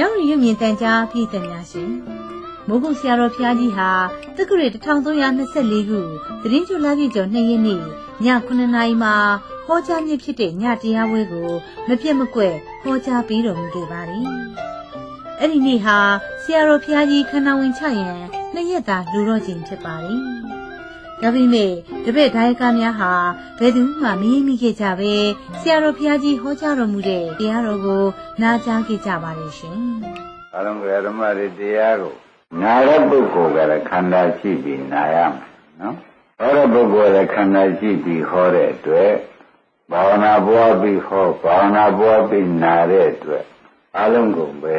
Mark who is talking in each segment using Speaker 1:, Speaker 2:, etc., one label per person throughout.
Speaker 1: ရုပ်မြင်သံကြားပြည်သူများရှင်မိုးကုတ်ဆရာတော်ဘုရားကြီးဟာတက္ကရာ1324ခုသတင်းကြိုလာပြည့်ကျော်2ရက်နေ့ည9နာရီမှာဟောကြားမြင့်ဖြစ်တဲ့ညတရားပွဲကိုမပြတ်မကွက်ဟောကြားပေးတော်မူခဲ့ပါတယ်။အဲ့ဒီနေ့ဟာဆရာတော်ဘုရားကြီးခန္ဓာဝင်ချရန်နှစ်ရက်သာလူတော်ချိန်ဖြစ်ပါတယ်။ ဒါပေမဲ့တပည့်ဒါယကများဟာဘယ်သူမှမရင်မိခဲ့ကြပဲဆရာတော်ဘုရားကြီးဟောကြားတော်မူတဲ့တရားတော်ကိုနားကြားခဲ့ကြပါတယ်ရှင်။
Speaker 2: အလုံးစုံဓမ္မတွေတရားကိုနာတဲ့ပုဂ္ဂိုလ်ကလည်းခန္ဓာရှိပြီးနာရမယ်နော်ဟောတဲ့ပုဂ္ဂိုလ်ကလည်းခန္ဓာရှိပြီးဟောတဲ့အတွက်ဘာဝနာပွားပြီးဟောဘာဝနာပွားပြီးနာတဲ့အတွက်အလုံးကုန်ပဲ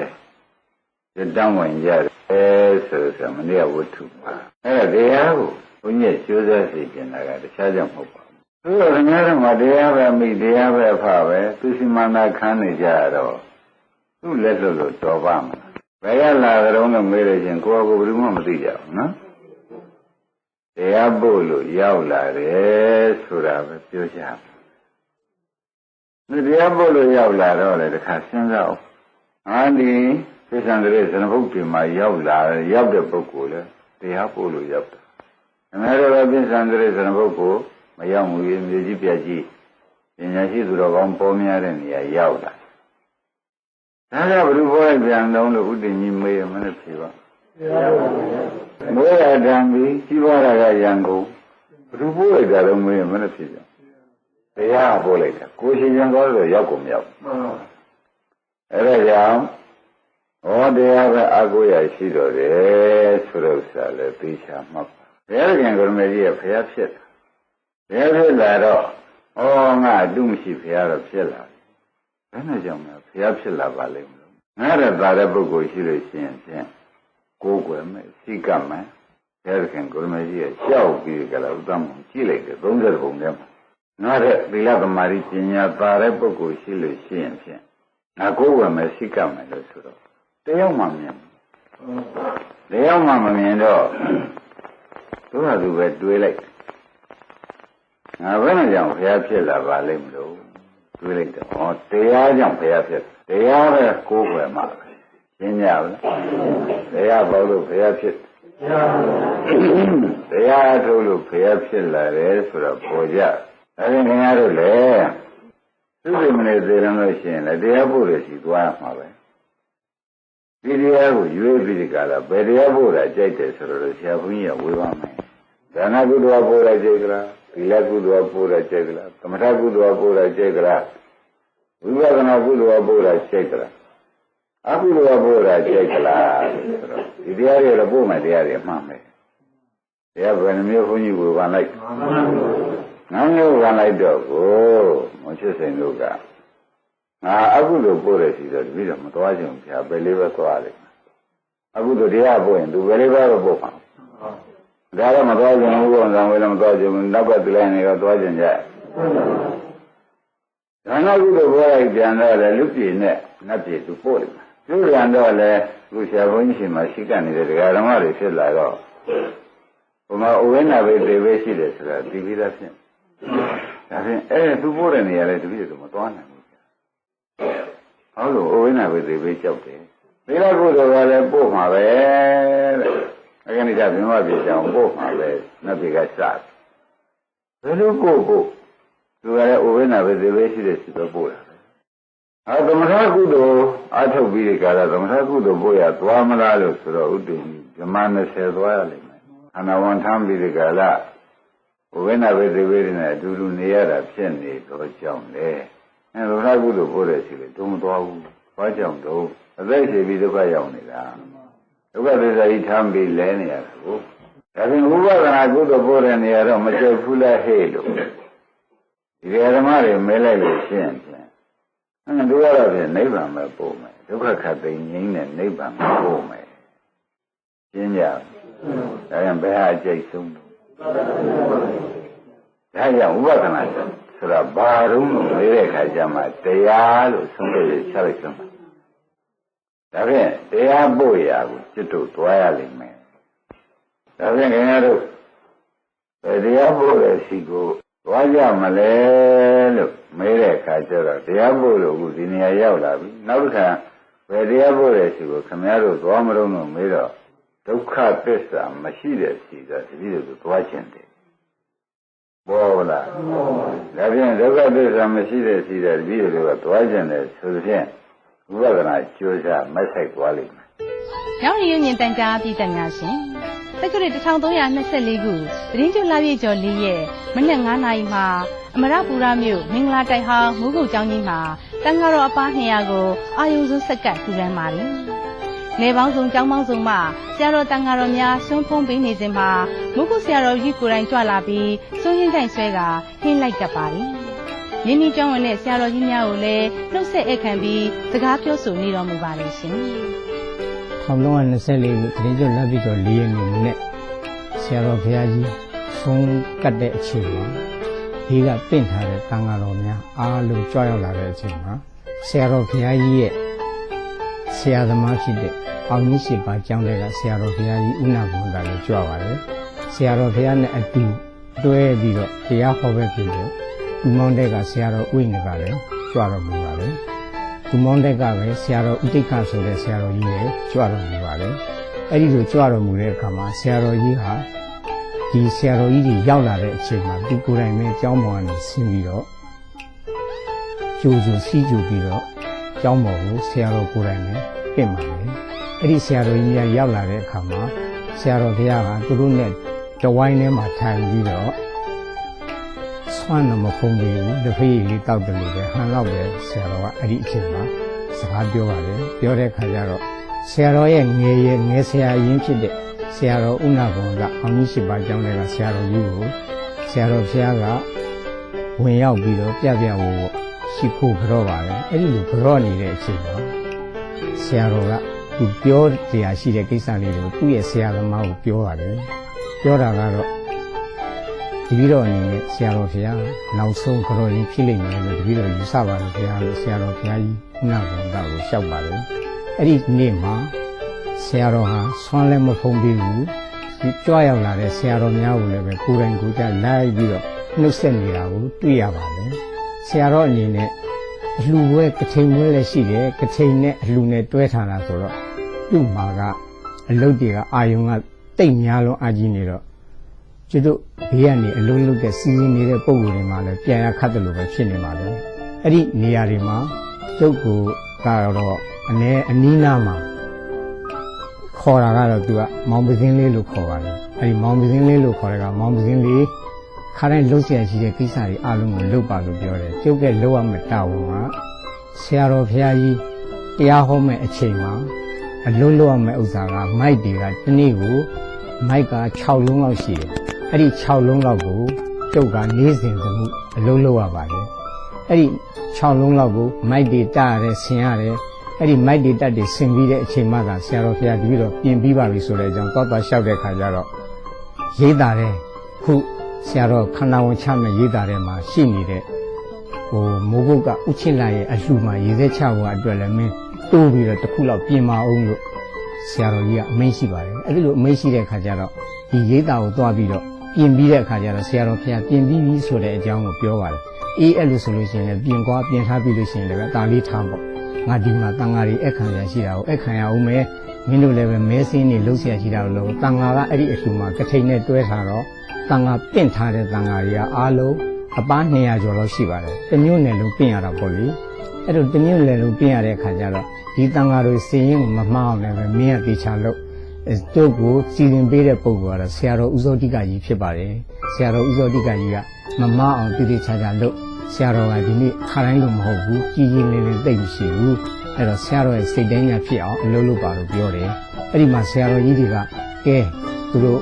Speaker 2: စတမ်းဝင်ကြတယ်ဆိုဆိုမနေ့ကဝတ္ထုပါအဲ့ဒါတရားကို ဘုန်းကြီးကျိုးစားစီကျင်တာကတခြားကြောင့်မဟုတ်ပါဘူးသူကခင်ဗျားတို့ကတရားပဲမိတရားပဲဖပဲသူစီမန္တာခံနေကြရတော့သူ့လက်လွတ်လို့တော်ပါမလားဘယ်ရလာကြတော့လို့မေးလို့ချင်းကိုယ့်အကိုဘယ်သူမှမသိကြဘူးနော်တရားပို့လို့ရောက်လာတယ်ဆိုတာပဲပြောကြတယ်ဒီတရားပို့လို့ရောက်လာတော့လေတခါစဉ်းစားအောင်အာဒီသိသံတရေဇနဘုတ်ဒီမှာရောက်လာရောက်တဲ့ပုဂ္ဂိုလ်လေတရားပို့လို့ရောက်တာ အမေတော်ကသိသံတရေဇနဘုတ်ကိုမရောက်ဘူးမြေကြီးပြကြီးပညာရှိသူတော်ကောင်းပေါ်များတဲ့နေရာရောက်လာဒါကဘုရားဘောပြန်လုံးလို့ဥတ္တညီမေးရမနဲ့ဖြေပါမိုးရတံပြီးကြီးပွားတာကရန်ကုန်ဘုရားဘောလိုက်တာလုံးမေးရမနဲ့ဖြေကြတရားပို့လိုက်တာကိုရှင်ရန်ကောဆိုရောက်ကုန်မရောက်အဲ့ဒါကြောင့်ဟောတရားပဲအကိုရရှိတော်တယ်ဆိုတော့ဥစ္စာလည်းသိချာမှတ်ပါ ဘုရားခင်ကိုရမေကြီးကဖျားဖြစ်တာဘယ်ဖြစ်လာတော့ဩငါအတုမရှိဖျားတော့ဖြစ်လာဘယ်နဲ့ကြောင့်လဲဖျားဖြစ်လာပါလိမ့်မလို့ငါရတာတဲ့ပုဂ္ဂိုလ်ရှိလို့ရှိရင်ဖြင့်ကိုယ်ွယ်မဲ့စိကမဲ့ဘုရားခင်ကိုရမေကြီးကရှောက်ပြီးကြလားဥဒ္ဒမကြည့်လိုက်တယ်30ပုံထဲမှာငါတဲ့သီလသမารိပညာပါတဲ့ပုဂ္ဂိုလ်ရှိလို့ရှိရင်ဖြင့်ငါကိုယ်ွယ်မဲ့စိကမဲ့လို့ဆိုတော့တယောက်မှမြင်တယောက်မှမမြင်တော့ သူကသူပဲတွေးလိုက်ငါဘယ်နဲ့ကြောင့်ဘုရားဖြစ်လာပါလိမ့်မလို့တွေးလိုက်တော့ဩတရားကြောင့်ဘုရားဖြစ်တရားပဲကိုယ်ွယ်မှာရှင်းကြလားတရားပေါ့လို့ဘုရားဖြစ်တရားထုတ်လို့ဘုရားဖြစ်လာတယ်ဆိုတော့ပေါ်ကြအဲဒီခင်ဗျားတို့လေသူစိမနေသေးတယ်လို့ရှိရင်လည်းတရားဖို့ရရှိသွားရမှာပဲဒီတရားကိုရွေးပြီးဒီကလာဘယ်တရားဖို့တာကြိုက်တယ်ဆိုတော့ဆရာဘုန်းကြီးကဝေပါမယ် ဒါနကုသိုလ်ဖို့တာကြိုက်လားသီလကုသိုလ်ဖို့တာကြိုက်လားသမထကုသိုလ်ဖို့တာကြိုက်လားဝိပဿနာကုသိုလ်ဖို့တာကြိုက်လားအကုသိုလ်ဖို့တာကြိုက်လားဆိုတော့ဒီတရားတွေတော့ပို့မယ်တရားတွေမှန်မယ်တရားဘယ်နှမျိုးဘုန်းကြီးဝေပါလိုက်ငါမျိုးဝေလိုက်တော့ကိုမချစ်စိန်တို့ကငါအကုသိုလ်ပို့တယ်စီတော့တပည့်တော်မသွားချင်ဘူးဗျာဘယ်လေးပဲသွားလိမ့်မယ်အကုသိုလ်တရားပို့ရင်သူဘယ်လေးပဲပို့မှာ ဒါတော့မသွားချင်ဘူးဘုရားဝေလည်းမသွားချင်ဘူးနောက်ကတလိုက်နေတော့သွားချင်ကြဒါနကုသိုလ်ပို့လိုက်ပြန်တော့လေလူပြည်နဲ့နတ်ပြည်သူပို့လိမ့်မယ်ပြုပြန်တော့လေလူဆရာဘုန်းကြီးရှင်မှာရှိကနေတဲ့ဒကာဓမ္မတွေဖြစ်လာတော့ဘုမဥဝိနာပဲသေပဲရှိတယ်ဆိုတာဒီပြီးသားဖြစ်ဒါဖြင့်အဲ့သူပို့တဲ့နေရာလေတပည့်တော်မသွားနိုင်ဘူးဟုတ်လို့ဥဝိနာပဲသေပဲကြောက်တယ်သီလကုသိုလ်ကလည်းပို့မှာပဲတဲ့ အခဏိကဘင်္ဂပြေကြောင်ပို့မှာပဲနတ်ပြည်ကစတယ်ဘယ်လိုပို့ဖို့သူကလည်းဥဝိနာပဲသေပဲရှိတယ်ဆိုတော့ပို့တာအဲသမထကုသိုလ်အထုတ်ပြီးဒီကရသမထကုသိုလ်ပို့ရသွားမလားလို့ဆိုတော့ဥတ္တဇမ20သွားရလိမ့်မယ်အနာဝန်ထမ်းပြီးဒီကရဝိနာဝေသေဝေနဲ့အတူတူနေရတာဖြစ်နေတော့ကြောင့်လေအဲသမထကုသိုလ်ပို့တဲ့ရှိလေတုံးမသွားဘူးဘာကြောင့်တော့အသက်ရှိပြီးဒုက္ခရောက်နေတာ ဒုက္ခသစ္စာကြီးထမ်းပြီးလဲနေရတာကိုဒါပြင်ဥပဒနာကုသိုလ်ပို့တဲ့နေရာတော့မကြိုက်ဘူးလားဟဲ့လို့ဒီဓမ္မတွေမဲလိုက်လို့ရှင်းအဲတို့ရတော့ဖြင့်နိဗ္ဗာန်ပဲပို့မယ်ဒုက္ခခတ်သိငြိမ်းတဲ့နိဗ္ဗာန်ပဲပို့မယ်ရှင်းကြဒါကြောင့်ဘယ်ဟာအကျိတ်ဆုံးလို့ဒါကြောင့်ဥပဒနာဆိုတာဘာတုံးလို့မေးတဲ့အခါကျမှတရားလို့ဆုံးဖြတ်ရချက်လိုက်ဆုံးပါ ဒါဖြင့်တရားပို့ရာကိုจิตတို့သွားရလိမ့်မယ်ဒါဖြင့်ခင်ဗျားတို့ဘယ်တရားပို့တဲ့စီကိုသွားကြမလဲလို့မေးတဲ့အခါကျတော့တရားပို့လို့အခုဒီနေရာရောက်လာပြီနောက်တစ်ခါဘယ်တရားပို့တယ်ရှိကိုခမည်းတော်သွားမလို့လို့မေးတော့ဒုက္ခသစ္စာမရှိတဲ့စီကတပည့်တော်သွားခြင်းတယ်ဘောလားဒါဖြင့်ဒုက္ခသစ္စာမရှိတဲ့စီတဲ့တပည့်တော်ကသွားခြင်းတယ်ဆိုတဲ့ဖြင့် ဝိပဿနာကြိုးစားမဆိုင်သွားလိမ့်မယ်။
Speaker 1: ရောင်ရည်မြင်တန်ကြားပြည်သက်များရှင်။တက္ကရာ1324ခုသတင်းကျွလာပြည့်ကျော်၄ရက်မနက်9:00နာရီမှာအမရပူရမြို့မင်္ဂလာတိုက်ဟောင်းမူးကုတ်ကျောင်းကြီးမှာတန်ဃာတော်အပား200ကိုအာယုံစွန်းဆက်ကပ်ထူရမ်းပါတယ်။နေပေါင်းစုံကျောင်းပေါင်းစုံမှဆရာတော်တန်ဃာတော်များဆွန်းဖုံးပေးနေစဉ်မှာမုကုဆရာတော်ကြီးကိုယ်တိုင်ကြွလာပြီးစွန်းရင်းတိုင်ဆွဲကဟင်းလိုက်ကပ်ပါတယ်။ ရင်းနှီးကျောင်းဝင်တဲ့ဆရာတော်ကြီးများကိုလည်းနှုတ်ဆက်ဧခံပြီးစကားပြောဆိုနေတော်မူပါတယ်ရှင်။
Speaker 3: ထောင်လုံးက24ခုတရင်ကျော်လက်ပြီးတော့၄ရက်နေနဲ့ဆရာတော်ဘုရားကြီးဆုံးကတ်တဲ့အချိန်မှာဒီကပင့်ထားတဲ့တန်ဃာတော်များအားလုံးကြွရောက်လာတဲ့အချိန်မှာဆရာတော်ဘုရားကြီးရဲ့ဆရာသမားဖြစ်တဲ့အောင်ကြီးရှိပါကျောင်းတဲ့ကဆရာတော်ဘုရားကြီးဥနာဘုံကလည်းကြွပါတယ်ဆရာတော်ဘုရားနဲ့အတူတွဲပြီးတော့တရားဟောပဲဖြစ်တယ် ဒီမောင်တဲ့ကဆရာတော်ဥိနေကလည်းကြွတော်မူပါတယ်ဒီမောင်းတက်ကပဲဆရာတော်ဥတိတ်ခဆိုတဲ့ဆရာတော်ကြီးရဲ့ကြွတော်မူပါတယ်။အဲ့ဒီလိုကြွတော်မူတဲ့အခါမှာဆရာတော်ကြီးဟာဒီဆရာတော်ကြီးကြီးရောက်လာတဲ့အချိန်မှာဒီကိုယ်တိုင်ပဲအကြောင်းပေါ်ကနေဆင်းပြီးတော့ကျူကျူစီးကျူပြီးတော့အကြောင်းပေါ်ကိုဆရာတော်ကိုယ်တိုင်ပဲပြင်ပါတယ်။အဲ့ဒီဆရာတော်ကြီးများရောက်လာတဲ့အခါမှာဆရာတော်ဘုရားကသူတို့နဲ့တဝိုင်းထဲမှာထိုင်ပြီးတော့ ဆွမ်းတော့မဖုံးသေးဘူးတစ်ဖေးလေးတောက်တယ်လို့ပဲဟန်တော့ပဲဆရာတော်ကအဲ့ဒီအချိန်မှာစကားပြောပါတယ်ပြောတဲ့ခါကျတော့ဆရာတော်ရဲ့ငယ်ရဲ့ငယ်ဆရာရင်းဖြစ်တဲ့ဆရာတော်ဥနာဘုံကအောင်ကြီးရှိပါကျောင်းတွေကဆရာတော်ကြီးကိုဆရာတော်ဖျားကဝင်ရောက်ပြီးတော့ပြပြဝဝရှိခိုးကြော့ပါတယ်အဲ့ဒီလိုကြော့နေတဲ့အချိန်မှာဆရာတော်ကသူပြောတရားရှိတဲ့ကိစ္စလေးတွေကိုသူ့ရဲ့ဆရာသမားကိုပြောပါတယ်ပြောတာကတော့ တပည့်တော်အနေနဲ့ဆရာတော်ဘုရားနောက်ဆုံးခတော်ကြီးဖြစ်လိမ့်မယ်လို့တပည့်တော်ယူဆပါတယ်ဘုရားလို့ဆရာတော်ဘုရားကြီးခုနကဘုရားကိုလျှောက်ပါတယ်အဲ့ဒီနေ့မှာဆရာတော်ဟာဆွမ်းလည်းမဖုံးပြီးဘူးဒီကြွရောက်လာတဲ့ဆရာတော်များကိုလည်းပဲကိုယ်တိုင်ကိုယ်ကျလိုက်ပြီးတော့နှုတ်ဆက်နေတာကိုတွေ့ရပါတယ်ဆရာတော်အနေနဲ့အလှဝဲကထိန်ဝဲလည်းရှိတယ်ကထိန်နဲ့အလှနဲ့တွဲထားတာဆိုတော့သူ့မှာကအလုတ်တွေကအာယုံကတိတ်များလုံးအကြီးနေတော့ ကျွတ်တို့ဘေးကနေအလုံးလုံးတဲ့စီးစီးနေတဲ့ပုံစံတွေမှာလည်းပြန်ရခတ်တယ်လို့ပဲဖြစ်နေပါလေအဲ့ဒီနေရာတွေမှာကျုပ်ကိုကတော့အ ਨੇ အနီးနားမှာခေါ်တာကတော့သူကမောင်ပစင်းလေးလို့ခေါ်ပါတယ်အဲ့ဒီမောင်ပစင်းလေးလို့ခေါ်တဲ့ကမောင်ပစင်းလေးခါတိုင်းလှုပ်ရှားရှိတဲ့ကိစ္စတွေအလုံးကိုလှုပ်ပါလို့ပြောတယ်ကျုပ်ကလှုပ်ရမယ့်တာဝန်ကဆရာတော်ဘုရားကြီးတရားဟောမယ့်အချိန်မှာအလုံးလှုပ်ရမယ့်ဥစ္စာကမိုက်တွေကတစ်နေ့ကိုမိုက်က6လုံးလောက်ရှိတယ် အဲ့ဒီ6လုံးလောက်ကိုကျုပ်ကနေ့စဉ်သမှုအလုံးလုံးရပါတယ်အဲ့ဒီ6လုံးလောက်ကိုမိုက်တွေတရတယ်ဆင်ရတယ်အဲ့ဒီမိုက်တွေတက်တွေဆင်ပြီးတဲ့အချိန်မှသာဆရာတော်ဘုရားတပည့်တော်ပြင်ပြီးပါပြီဆိုတဲ့အကြောင်းသွားသွားလျှောက်တဲ့ခါကျတော့ရေးတာတယ်ခုဆရာတော်ခန္ဓာဝင်ချမဲ့ရေးတာတယ်မှာရှိနေတဲ့ဟိုမိုးဘုတ်ကဥချင်းလာရဲ့အလှမှာရေးသက်ချဖို့အတွက်လည်းမင်းတိုးပြီးတော့တစ်ခုလောက်ပြင်မအောင်လို့ဆရာတော်ကြီးကအမိန့်ရှိပါတယ်အဲ့ဒီလိုအမိန့်ရှိတဲ့ခါကျတော့ဒီရေးတာကိုတွားပြီးတော့ ပြင်ပြီးတဲ့အခါကျတော့ဆရာတော်ဖခင်ပြင်ပြီးပြီဆိုတဲ့အကြောင်းကိုပြောပါတယ်။အေးအဲ့လိုဆိုလို့ရှိရင်လည်းပြင်ကွာပြင်ထားပြီးလို့ရှိရင်လည်းအသာလေးထားပေါ့။ငါဒီမှာတန်ဃာတွေအခခံရရှိတာကိုအခခံရအောင်မယ်။မင်းတို့လည်းပဲမဲစင်းနေလှုပ်ရှားရှိတာလို့တန်ဃာကအဲ့ဒီအလှမှာကထိန်နဲ့တွဲထားတော့တန်ဃာပင့်ထားတဲ့တန်ဃာတွေကအားလုံးအပား200ကျော်လောက်ရှိပါတယ်။တစ်မျိုးနဲ့လုံးပင့်ရတာပေါ့လေ။အဲ့တော့တစ်မျိုးနဲ့လုံးပင့်ရတဲ့အခါကျတော့ဒီတန်ဃာတွေစည်ရင်မမှားအောင်လည်းပဲမင်းကတေချာလို့ အဲတို့ကိုစီစဉ်ပေးတဲ့ပုံကတော့ဆရာတော်ဦးစောတိကကြီးဖြစ်ပါတယ်ဆရာတော်ဦးစောတိကကြီးကမမအောင်တည်တည်ချာချာလုပ်ဆရာတော်ကဒီနေ့ခါတိုင်းလိုမဟုတ်ဘူးကြီးကြီးလင်းလင်းသိမ့်မရှိဘူးအဲ့တော့ဆရာတော်ရဲ့စိတ်တိုင်းညာဖြစ်အောင်အလုပ်လုပ်ပါလို့ပြောတယ်အဲ့ဒီမှာဆရာတော်ကြီးတွေကကဲသူတို့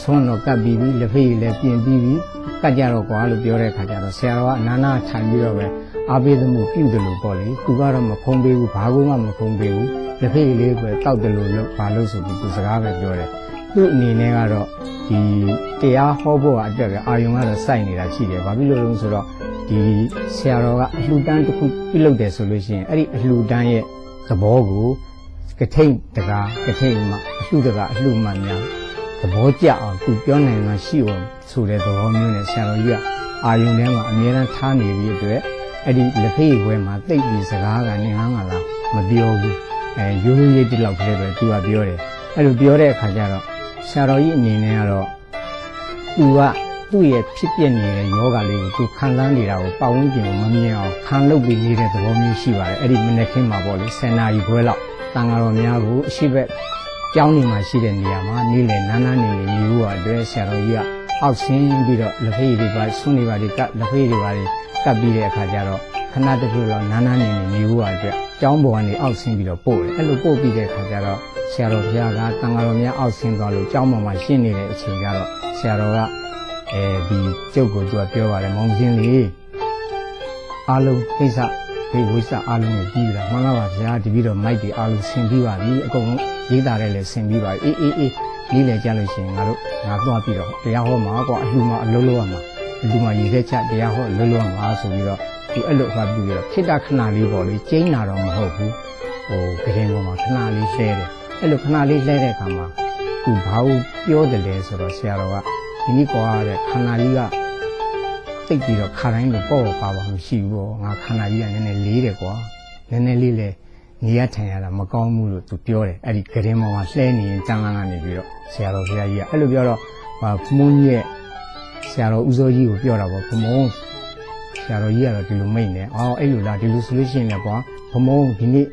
Speaker 3: ဆွမ်းတော့ကပ်ပြီးပြီလက်ဖေးလည်းပြင်ပြီးပြီကတ်ကြတော့ကွာလို့ပြောတဲ့ခါကျတော့ဆရာတော်ကအနာနာထိုင်ပြီးတော့ပဲ အားပေးသမှုပြုတယ်လို့ပေါ့လေသူကတော့မဖုံးပေးဘူးဘာကူမှမဖုံးပေးဘူးလက်ဖေးလေးပဲတောက်တယ်လို့လို့ဘာလို့ဆိုပြီးသူစကားပဲပြောတယ်သူ့အနေနဲ့ကတော့ဒီတရားဟောဖို့အတွက်ပဲအာယုံကတော့စိုက်နေတာရှိတယ်ဘာဖြစ်လို့လဲဆိုတော့ဒီဆရာတော်ကအလှူဒန်းတစ်ခုပြုလုပ်တယ်ဆိုလို့ရှိရင်အဲ့ဒီအလှူဒန်းရဲ့သဘောကိုကထိန်တကားကထိန်မှာအလှူတကားအလှူမှများသဘောကျအောင်သူပြောနိုင်မှရှိအောင်ဆိုတဲ့သဘောမျိုးနဲ့ဆရာတော်ကြီးကအာယုံထဲမှာအမြဲတမ်းထားနေပြီးအတွက် အဲ့ဒီလက်ဖေးခွဲမှာတိတ်ပြီးစကားကနေငန်းငါလားမမပြောဘူးအဲရိုးရိုးရေးတိလောက်ကလေးပဲသူကပြောတယ်အဲ့လိုပြောတဲ့အခါကျတော့ဆရာတော်ကြီးအနေနဲ့ကတော့သူကသူ့ရဲ့ဖြစ်ပျက်နေတဲ့ယောဂလေးကိုသူခံစားနေတာကိုပတ်ဝန်းကျင်ကိုမမြင်အောင်ခံလုပ်ပြီးနေတဲ့သဘောမျိုးရှိပါတယ်အဲ့ဒီမနေ့ခင်းမှာပေါ့လေဆယ်နာရီခွဲလောက်တန်ဃာတော်များကိုအရှိဘက်ကျောင်းနေမှာရှိတဲ့နေရာမှာနေ့လယ်နားနားနေနေနေဖို့အတွက်ဆရာတော်ကြီးကအောက်ဆင်းပြီးတော့လက်ဖေးတွေပါဆွန်းနေပါတွေကပ်လက်ဖေးတွေပါတွေ ကပ်ပြီးတဲ့အခါကျတော့ခဏတစ်ဖြုတ်လောက်နားနားနေနေနေဖို့အတွက်ကျောင်းပေါ်ကနေအောက်ဆင်းပြီးတော့ပို့တယ်အဲ့လိုပို့ပြီးတဲ့အခါကျတော့ဆရာတော်ဘုရားကတန်ဃာတော်များအောက်ဆင်းသွားလို့ကျောင်းပေါ်မှာရှင်းနေတဲ့အချိန်ကျတော့ဆရာတော်ကအဲဒီကျုပ်ကိုသူကပြောပါတယ်မောင်စင်းလေးအားလုံးကိစ္စဒီဝိစ္စအားလုံးကိုပြီးပြီလားမှန်ပါပါဗျာတပည့်တော်မိုက်တွေအားလုံးဆင်ပြီးပါပြီအကုန်လုံးရေးတာလည်းလည်းဆင်ပြီးပါပြီအေးအေးအေးလေးလည်းကြလို့ရှိရင်ငါတို့ငါသွားပြီးတော့တရားဟောမှာကွာအလှူမှာအလုံးလုံးရမှာအ လှူမှာရည်သက်ချတရားဟောလုံးလုံးရမှာဆိုပြီးတော့သူအဲ့လိုဟောပြီးတော့ခိတ္တခဏလေးပေါ့လေကျိန်းတာတော့မဟုတ်ဘူးဟိုကရင်ပေါ်မှာခဏလေးလှဲတယ်အဲ့လိုခဏလေးလှဲတဲ့အခါမှာသူဘာလို့ပြောတယ်လဲဆိုတော့ဆရာတော်ကဒီနေ့ကွာတဲ့ခန္ဓာကြီးကတိတ်ပြီးတော့ခါတိုင်းလိုပေါ့ပါပါမရှိဘူးပေါ့ငါခန္ဓာကြီးကနည်းနည်းလေးတယ်ကွာနည်းနည်းလေးလဲနေရထိုင်ရတာမကောင်းဘူးလို့သူပြောတယ်အဲ့ဒီကရင်ပေါ်မှာလှဲနေရင်ကျန်လာကနေပြီးတော့ဆရာတော်ဘုရားကြီးကအဲ့လိုပြောတော့ဟာဖုန်းကြီးရဲ့ ဆရာတော်ဦးစောကြီးကိုပြောတာပေါ့ဘုံမုံဆရာတော်ကြီးကတော့ဒီလိုမိတ်နေအော်အဲ့လိုလားဒီလိုဆိုလို့ရှိရင်လည်းကွာဘမုံဒီနေ့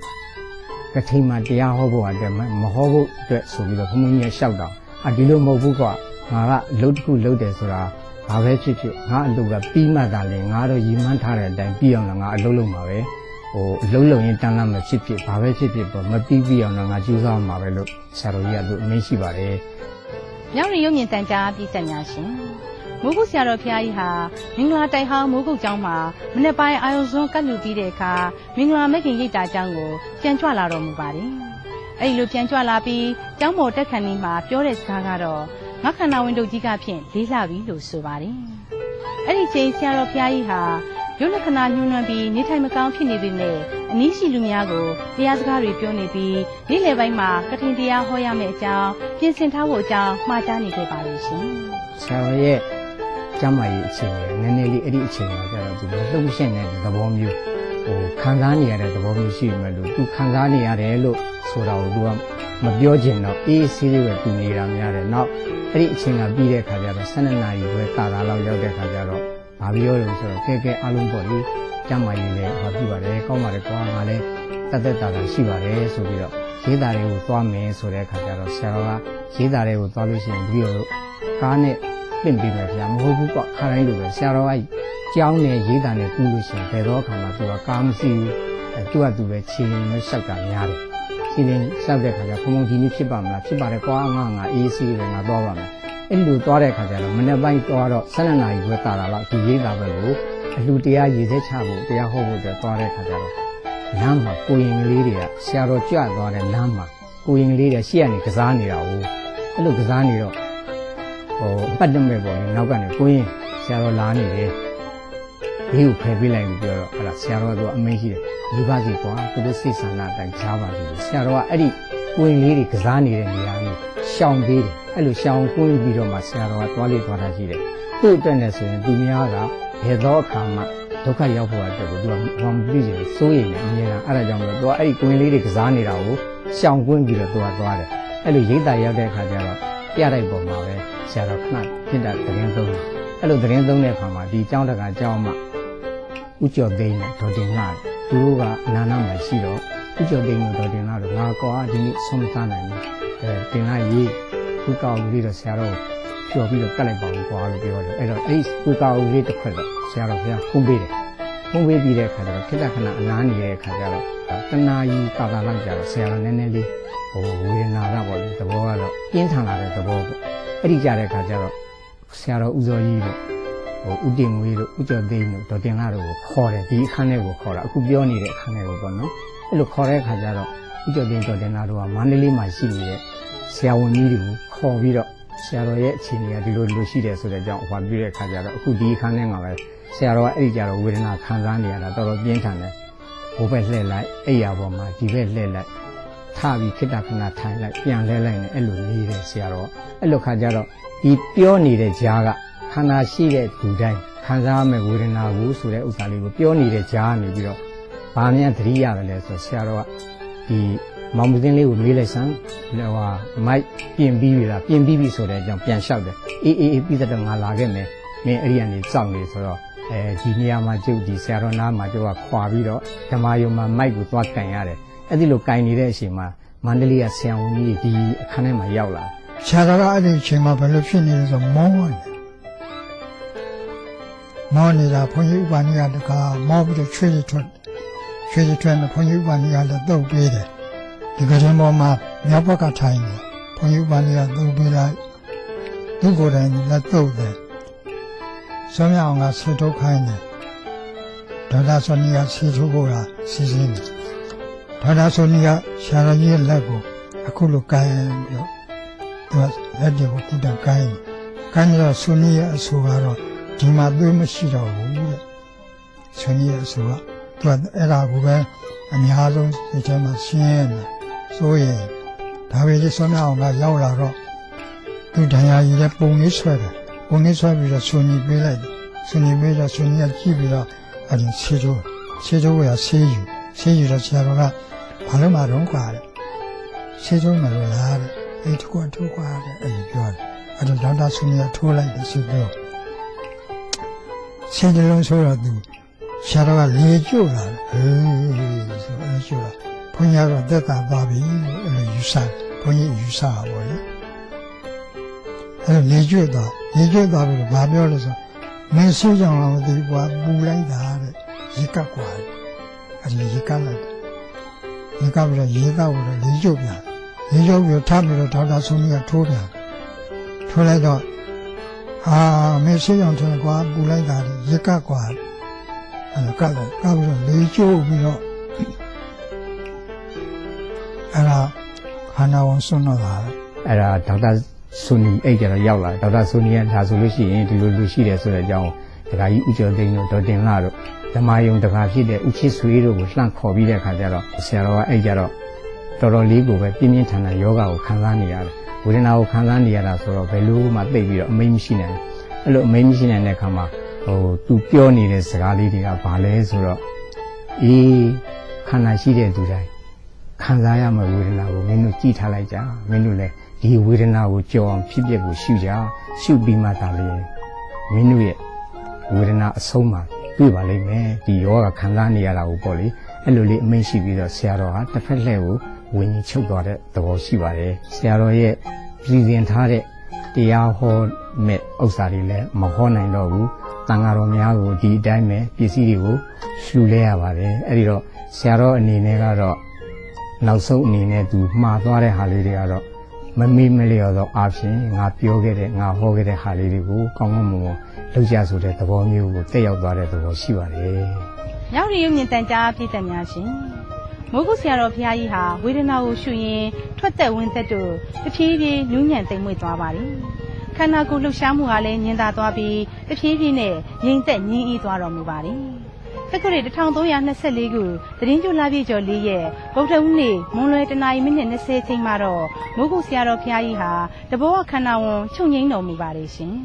Speaker 3: ကထိန်မှာတရားဟောဖို့အတွက်မဟောဖို့အတွက်ဆိုပြီးတော့ဘုံကြီးရဲ့လျှောက်တာအာဒီလိုမဟုတ်ဘူးကွာငါကအလုပ်တစ်ခုလုပ်တယ်ဆိုတာဘာပဲဖြစ်ဖြစ်ငါအလုပ်ကပြီးမှသာလေငါတော့ရည်မှန်းထားတဲ့အတိုင်းပြီးအောင်လည်းငါအလုပ်လုပ်မှာပဲဟိုအလုပ်လုပ်ရင်တန်းလာမဖြစ်ဖြစ်ဘာပဲဖြစ်ဖြစ်ပေါ့မပြီးပြီးအောင်လည်းငါကြိုးစားမှာပဲလို့ဆရာတော်ကြီးကသူအမင်းရှိပါတယ်
Speaker 1: မြောက်ရီရုံမြင့်တန်ကြားပြည်သက်များရှင် မိုးကုတ်ဆရာတော်ဖျားကြီးဟာမင်္ဂလာတိုက်ဟောင်းမိုးကုတ်ကျောင်းမှာမနေ့ပိုင်းအာယုံစွန်းကတ်လူပြီးတဲ့အခါမင်္ဂလာမက်ခင်ရိပ်တာကျောင်းကိုပြန်ကြွလာတော်မူပါတယ်အဲ့ဒီလိုပြန်ကြွလာပြီးကျောင်းပေါ်တက်ခဏီမှာပြောတဲ့စကားကတော့ငါခန္ဓာဝင်တို့ကြီးကဖြင့်လေးလာပြီလို့ဆိုပါတယ်အဲ့ဒီချိန်ဆရာတော်ဖျားကြီးဟာရုပ်လက္ခဏာညှိုးနှံပြီးနေထိုင်မကောင်းဖြစ်နေပေမဲ့အနည်းရှိလူများကိုတရားစကားတွေပြောနေပြီးနေ့လယ်ပိုင်းမှာကထင်တရားဟောရမယ့်အကြောင်းပြင်ဆင်ထားဖို့အကြောင်းမှာကြားနေခဲ့ပါလိမ့်ရှင်
Speaker 3: ဆရာတော်ရဲ့ ကျမ်းမာရေးအခြေအနေနည်းနည်းလေးအဲ့ဒီအခြေအနေကိုကြတော့သူမလှုပ်ရှင်းတဲ့သဘောမျိုးဟိုခံစားနေရတဲ့သဘောမျိုးရှိမှလို့သူခံစားနေရတယ်လို့ဆိုတာကိုသူကမပြောချင်တော့အေးဆေးလေးပဲသူနေတာများတယ်။နောက်အဲ့ဒီအချိန်ကပြီးတဲ့ခါကျတော့12နာရီပဲတာတာလောက်ရောက်တဲ့ခါကျတော့ဘာပြောလို့ဆိုတော့ကဲကဲအားလုံးပေါ့လေကျမ်းမာရေးလည်းဟောပြပါတယ်ကောင်းပါတယ်ကွာငါလည်းတက်တက်တာတာရှိပါတယ်ဆိုပြီးတော့ရေးတာတွေကိုသွားမယ်ဆိုတဲ့ခါကျတော့ဆရာတော်ကရေးတာတွေကိုသွားလို့ရှိရင်ပြီးတော့ကားနဲ့ ပင့်ပေးမယ်ဗျာမဟုတ်ဘူးကွာခါတိုင်းလိုပဲဆရာတော်ကကြောင်းနဲ့ရေးတာနဲ့ပြီးလို့ရှိရင်ဘယ်တော့အခါမှသူကကားမရှိဘူးအဲသူကသူပဲခြေရင်းနဲ့ရှောက်တာများတယ်ခြေရင်းရှောက်တဲ့ခါကျဘုံဘုံဒီနေ့ဖြစ်ပါမလားဖြစ်ပါတယ်ကွာငါငါအေးစီးတယ်ငါသွားပါမယ်အဲ့လိုသွားတဲ့ခါကျတော့မနေ့ပိုင်းသွားတော့12နာရီပဲတာတာလောက်ဒီရေးတာပဲလို့အလှတရားရေးသက်ချဖို့တရားဟောဖို့အတွက်သွားတဲ့ခါကျတော့လမ်းမှာကိုရင်ကလေးတွေကဆရာတော်ကြွသွားတဲ့လမ်းမှာကိုရင်ကလေးတွေရှေ့ကနေကစားနေတာ哦အဲ့လိုကစားနေတော့ ဟိုပတ်တမဲ့ပေါ့လေနောက်ကနေကိုရင်ဆရာတော်လာနေတယ်ဒီကိုဖယ်ပေးလိုက်ပြီးပြောတော့အဲ့ဒါဆရာတော်ကအမိန့်ရှိတယ်ဒီပါစီကွာသူတို့စိတ်ဆန္ဒအတိုင်းကြားပါစီဆရာတော်ကအဲ့ဒီကိုရင်လေးတွေကစားနေတဲ့နေရာကိုရှောင်ပေးတယ်အဲ့လိုရှောင်ကွင်းပြီးတော့မှဆရာတော်ကသွားလေသွားတာရှိတယ်သူ့အတွက်နဲ့ဆိုရင်သူများကဘယ်တော့အခါမှဒုက္ခရောက်ဖို့အတွက်ကိုသူကဘာမှမသိချင်ဘူးစိုးရိမ်နေအမြဲတမ်းအဲ့ဒါကြောင့်မလို့သူကအဲ့ဒီကိုရင်လေးတွေကစားနေတာကိုရှောင်ကွင်းပြီးတော့သူကသွားတယ်အဲ့လိုရိတ်တာရောက်တဲ့အခါကျတော့ ပြတိုက်ပေါ်မှာပဲဆရာတော်ခဏပြစ်တာသတင်းသုံးတယ်အဲ့လိုသတင်းသုံးတဲ့အခါမှာဒီကျောင်းတက္ကအကျောင်းမှဥကျော်သိန်းနဲ့ဒေါ်တင်လာသူတို့ကအနာနာမှာရှိတော့ဥကျော်သိန်းနဲ့ဒေါ်တင်လာတို့ငါကောဒီနေ့ဆုံးမသားနိုင်ဘူးအဲတင်လာရေးသူကောင်းပြီးတော့ဆရာတော်ဖြော်ပြီးတော့ကတ်လိုက်ပါဦးကွာလို့ပြောတယ်အဲ့တော့အဲ့သူကောင်းလေးတစ်ခွက်တော့ဆရာတော်ကဖုံးပေးတယ်ဖုံးပေးပြီးတဲ့အခါကျတော့ခိတ္တခဏအနားနေတဲ့အခါကျတော့တနာယီကာကာလိုက်ကြတော့ဆရာတော်နည်းနည်းလေး ပြင်းထန်လာတဲ့သဘောပေါ့အဲ့ဒီကြတဲ့ခါကျတော့ဆရာတော်ဦးစောကြီးတို့ဟိုဦးတင်ငွေတို့ဦးကျော်သိန်းတို့ဒေါ်တင်လာတို့ကိုခေါ်တယ်ဒီအခန်းထဲကိုခေါ်တာအခုပြောနေတဲ့အခန်းထဲကိုပေါ့နော်အဲ့လိုခေါ်တဲ့ခါကျတော့ဦးကျော်သိန်းဒေါ်တင်လာတို့ကမန္တလေးမှာရှိနေတဲ့ဆရာဝန်ကြီးတွေကိုခေါ်ပြီးတော့ဆရာတော်ရဲ့အခြေအနေကဒီလိုဒီလိုရှိတယ်ဆိုတဲ့အကြောင်းဟောပြတဲ့ခါကျတော့အခုဒီအခန်းထဲမှာပဲဆရာတော်ကအဲ့ဒီကြတော့ဝေဒနာခံစားနေရတာတော်တော်ပြင်းထန်တယ်ဘိုးဘက်လှည့်လိုက်အဲ့ရပေါ်မှာဒီဘက်လှည့်လိုက် ထပြီးခိတ္တခဏထိုင်လိုက်ပြန်လဲလိုက်နေအဲ့လိုနေတယ်ဆရာတော်အဲ့လိုခါကျတော့ဒီပြောနေတဲ့ဈာကခန္ဓာရှိတဲ့လူတိုင်းခံစားရမယ့်ဝေဒနာကိုဆိုတဲ့ဥစ္စာလေးကိုပြောနေတဲ့ဈာကနေပြီးတော့ဘာများသတိရတယ်လဲဆိုတော့ဆရာတော်ကဒီမောင်မင်းလေးကိုမေးလိုက်စမ်းဟိုဟာမိုက်ပြင်ပြီးပြီလားပြင်ပြီးပြီဆိုတဲ့အကြောင်းပြန်လျှောက်တယ်အေးအေးအေးပြီးတော့ငါလာခဲ့မယ်မင်းအဲ့ဒီကနေစောင့်နေဆိုတော့အဲဒီနေရာမှာကျုပ်ဒီဆရာတော်နားမှာကျုပ်ကခွာပြီးတော့ဓမ္မယုံမှာမိုက်ကိုသွားကန်ရတယ် အဲ့ဒီလိုကန်နေတဲ့အချိန်မှာမန္တလေးကဆရာဝန်ကြီးဒီအခန်းထဲမှာရောက်လာတယ်
Speaker 4: ဆရာတော်ကအဲ့ဒီအချိန်မှာဘယ်လိုဖြစ်နေလဲဆိုတော့မောနေတယ်မောနေတာဘုန်းကြီးဥပနိယတကမောပြီးတော့ချွေးချွတ်ချွေးချွတ်နဲ့ဘုန်းကြီးဥပနိယလည်းတုတ်ပေးတယ်ဒီကရင်ပေါ်မှာမြောက်ဘက်ကထိုင်နေဘုန်းကြီးဥပနိယတုတ်ပေးလိုက်သူကိုယ်တိုင်လည်းတုတ်တယ်ဆောင်းရအောင်ကဆေထုတ်ခိုင်းတယ်ဒေါက်တာဆိုနီကဆေထုတ်ဖို့ကစီစဉ်တယ် ဒေါက်တာဆိုနီကဆရာတော်ကြီးရဲ့လက်ကိုအခုလိုကိုင်းပြီးတော့သူကလက်တွေကိုကုတန်ကိုင်းကိုင်းတော့ဆုနီးရဲ့အဆိုကတော့ဒီမှာသွေးမရှိတော့ဘူးတဲ့ဆုနီးရဲ့အဆိုကသူကအဲ့ဒါကိုပဲအများဆုံးဒီထဲမှာရှင်းနေဆိုရင်ဒါပဲဒီဆွမ်းအောင်ကရောက်လာတော့သူဒဏ်ရာကြီးတဲ့ပုံလေးဆွဲတယ်ပုံလေးဆွဲပြီးတော့ဆုနီးပေးလိုက်တယ်ဆုနီးပေးတော့ဆုနီးကကြည့်ပြီးတော့အဲ့ဒီဆေးချိုးဆေးချိုးကဆေးယူဆေးယူတော့ဆရာတော်က ဘာလို့မှတော့ကွာတဲ့ဆေးချုံးမလို့လားတဲ့အဲ့တကွာထိုးကွာတဲ့အဲ့ဒီပြောတယ်အဲ့တော့ဒေါက်တာဆူနီယာထိုးလိုက်တယ်ဆိုတော့ဆေးတလုံးဆိုတော့သူဆရာတော်ကလေကျို့လာတယ်ဟေးဆိုအဲ့ကျို့လာဘုန်းကြီးကတော့တက်တာသွားပြီလို့အဲ့လိုယူဆဘုန်းကြီးယူဆတာပေါ့လေအဲ့တော့လေကျို့သွားလေကျို့သွားပြီးတော့ဘာပြောလဲဆိုမင်းဆိုးကြောင်လာမသိဘူးကွာပူလိုက်တာတဲ့ရေကပ်ကွာအဲ့ဒီရေကပ်လိုက် ရေကပ်ပြီးတော့ရေကပ်ပြီးတော့လေးကျုပ်ပြန်လေးကျုပ်ပြီးတော့ထပ်ပြီးတော့ဒေါက်တာဆုံးကြီးကထိုးပြန်ထိုးလိုက်တော့အာမေရှိအောင်ထင်ကွာပူလိုက်တာလေရေကပ်ကွာအဲကပ်တော့ကပ်ပြီးတော့လေးကျုပ်ပြီးတော့အဲ့ဒါခန္ဓာဝန်စွန့်တော့တာလေ
Speaker 3: အဲ့ဒါဒေါက်တာဆူနီအဲ့ကြတော့ရောက်လာဒေါက်တာဆူနီကဒါဆိုလို့ရှိရင်ဒီလိုလူရှိတယ်ဆိုတဲ့အကြောင်းဒကာကြီးဦးကျော်သိန်းတို့ဒေါ်တင်လာတို့ ဓမ္မယုံတကာဖြစ်တဲ့ဦးချစ်ဆွေတို့ကိုလှန့်ခေါ်ပြီးတဲ့အခါကျတော့ဆရာတော်ကအဲ့ကြတော့တော်တော်လေးကိုပဲပြင်းပြင်းထန်ထန်ယောဂကိုခံစားနေရတယ်ဝေဒနာကိုခံစားနေရတာဆိုတော့ဘယ်လိုမှသိပြီးတော့အမိတ်မရှိနိုင်ဘူးအဲ့လိုအမိတ်မရှိနိုင်တဲ့အခါမှာဟိုသူပြောနေတဲ့စကားလေးတွေကဘာလဲဆိုတော့အေးခန္ဓာရှိတဲ့သူတိုင်းခံစားရမယ့်ဝေဒနာကိုမင်းတို့ကြည်ထားလိုက်ကြမင်းတို့လည်းဒီဝေဒနာကိုကြော်အောင်ဖြစ်ပျက်ကိုရှုကြရှုပြီးမှသာလေမင်းတို့ရဲ့ဝေဒနာအဆုံးမှာ တွေ့ပါလိမ့်မယ်ဒီယောဂခံစားနေရတာကိုပေါ့လေအဲ့လိုလေးအမိန့်ရှိပြီးတော့ဆရာတော်ဟာတစ်ဖက်လှည့်ကိုဝิญဉ်ချုပ်သွားတဲ့သဘောရှိပါတယ်ဆရာတော်ရဲ့ပြည်စင်ထားတဲ့တရားဟောမဲ့ဥစ္စာတွေလည်းမဟောနိုင်တော့ဘူးတန်ဃာတော်များကိုဒီအတိုင်းပဲပစ္စည်းတွေကိုလှူလဲရပါတယ်အဲ့ဒီတော့ဆရာတော်အနေနဲ့ကတော့နောက်ဆုံးအနေနဲ့သူမှားသွားတဲ့ဟာလေးတွေကတော့ မမေ့မလျော်သောအားဖြင့်ငါပြောခဲ့တဲ့ငါဟောခဲ့တဲ့ဟာလေးတွေကိုကောင်းကောင်းမွန်မွန်လုပ်ကြဆိုတဲ့သဘောမျိုးကိုတက်ရောက်သွားတဲ့သဘောရှိပါတယ်
Speaker 5: မြောက်ရီရုံမြင့်တန်ကြားပြည်သက်များရှင်မိုးကုတ်ဆရာတော်ဘုရားကြီးဟာဝေဒနာကိုရှုရင်ထွက်သက်ဝင်သက်တို့တဖြည်းဖြည်းနူးညံ့သိမ်မွေ့သွားပါတယ်ခန္ဓာကိုယ်လှုပ်ရှားမှုကလည်းညင်သာသွားပြီးတဖြည်းဖြည်းနဲ့ငြိမ်သက်ငြင်းအေးသွားတော်မူပါတယ် တက္ကရာ1324ခုသတင်းကြိုလာပြည့်ကျော်၄ရက်ဗုဒ္ဓဦးနေ့မွန်လွယ်တနာရီမိနစ်20ချိန်မှာတော့မိုးကုတ်ဆရာတော်ဘုရားကြီးဟာတဘောခန္ဓာဝန်ချုပ်ငိမ့်တော်မူပါတယ်ရှင်